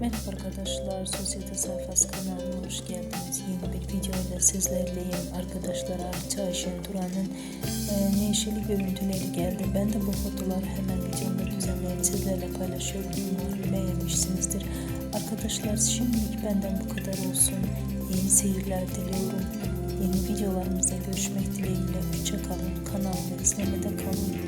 Merhaba arkadaşlar, Sosyete Sayfası kanalına hoş geldiniz. Yeni bir video ile sizlerleyim. Arkadaşlar Ayça Ayşen Turan'ın e, neşeli görüntüleri geldi. Ben de bu fotoğrafları hemen videomda düzenleyip sizlerle paylaşıyorum. Umarım beğenmişsinizdir. Arkadaşlar şimdilik benden bu kadar olsun. Yeni seyirler diliyorum. Yeni videolarımızda görüşmek dileğiyle. Hoşçakalın. Kanalımı izlemede kalın.